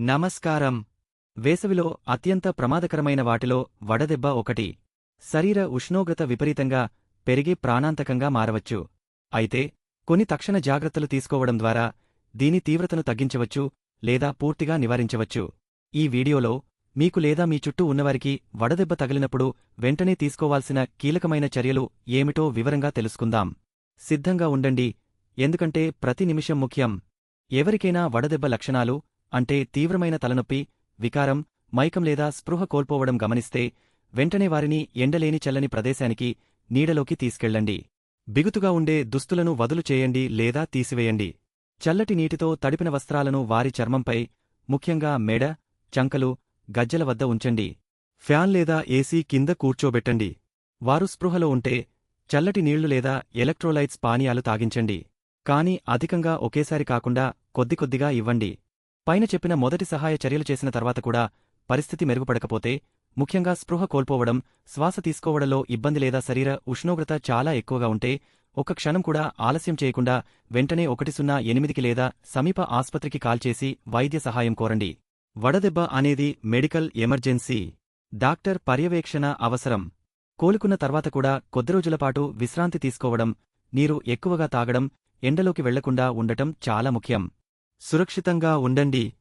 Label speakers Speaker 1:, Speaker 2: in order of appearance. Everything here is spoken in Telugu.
Speaker 1: నమస్కారం. వేసవిలో అత్యంత ప్రమాదకరమైన వాటిలో వడదెబ్బ ఒకటి. శరీర ఉష్ణోగ్రత విపరీతంగా పెరిగి ప్రాణాంతకంగా మారవచ్చు. అయితే కొన్ని తక్షణ జాగ్రత్తలు తీసుకోవడం ద్వారా దీని తీవ్రతను తగ్గించవచ్చు లేదా పూర్తిగా నివారించవచ్చు. ఈ వీడియోలో మీకు లేదా మీ చుట్టూ ఉన్నవారికి వడదెబ్బ తగిలినప్పుడు వెంటనే తీసుకోవాల్సిన కీలకమైన చర్యలు ఏమిటో వివరంగా తెలుసుకుందాం. సిద్ధంగా ఉండండి. ఎందుకంటే ప్రతి నిమిషం ముఖ్యం. ఎవరికైనా వడదెబ్బ లక్షణాలు అంటే తీవ్రమైన తలనొప్పి వికారం మైకం లేదా స్పృహ కోల్పోవడం గమనిస్తే వెంటనే వారిని ఎండలేని చల్లని ప్రదేశానికి నీడలోకి తీసుకెళ్ళండి. బిగుతుగా ఉండే దుస్తులను వదులు చేయండి లేదా తీసివేయండి. చల్లటి నీటితో తడిపిన వస్త్రాలను వారి చర్మంపై ముఖ్యంగా మెడ చంకలు గజ్జల వద్ద ఉంచండి. ఫ్యాన్ లేదా ఏసీ కింద కూర్చోబెట్టండి. వారు స్పృహలో ఉంటే చల్లటి నీళ్ళు లేదా ఎలక్ట్రోలైట్స్ పానీయాలు తాగించండి. కాని అధికంగా ఒకేసారి కాకుండా కొద్ది కొద్దిగా ఇవ్వండి. పైన చెప్పిన మొదటి సహాయ చర్యలు చేసిన తర్వాత కూడా పరిస్థితి మెరుగుపడకపోతే ముఖ్యంగా స్పృహ కోల్పోవడం శ్వాస తీసుకోవడంలో ఇబ్బంది లేదా శరీర ఉష్ణోగ్రత చాలా ఎక్కువగా ఉంటే ఒక్క క్షణం కూడా ఆలస్యం చేయకుండా వెంటనే ఒకటి సున్నా ఎనిమిదికి లేదా సమీప ఆస్పత్రికి కాల్ చేసి వైద్య సహాయం కోరండి. వడదెబ్బ అనేది మెడికల్ ఎమర్జెన్సీ. డాక్టర్ పర్యవేక్షణ అవసరం. కోలుకున్న తర్వాత కూడా కొద్ది రోజులపాటు విశ్రాంతి తీసుకోవడం నీరు ఎక్కువగా తాగడం ఎండలోకి వెళ్ళకుండా ఉండటం చాలా ముఖ్యం. సురక్షితంగా ఉండండి.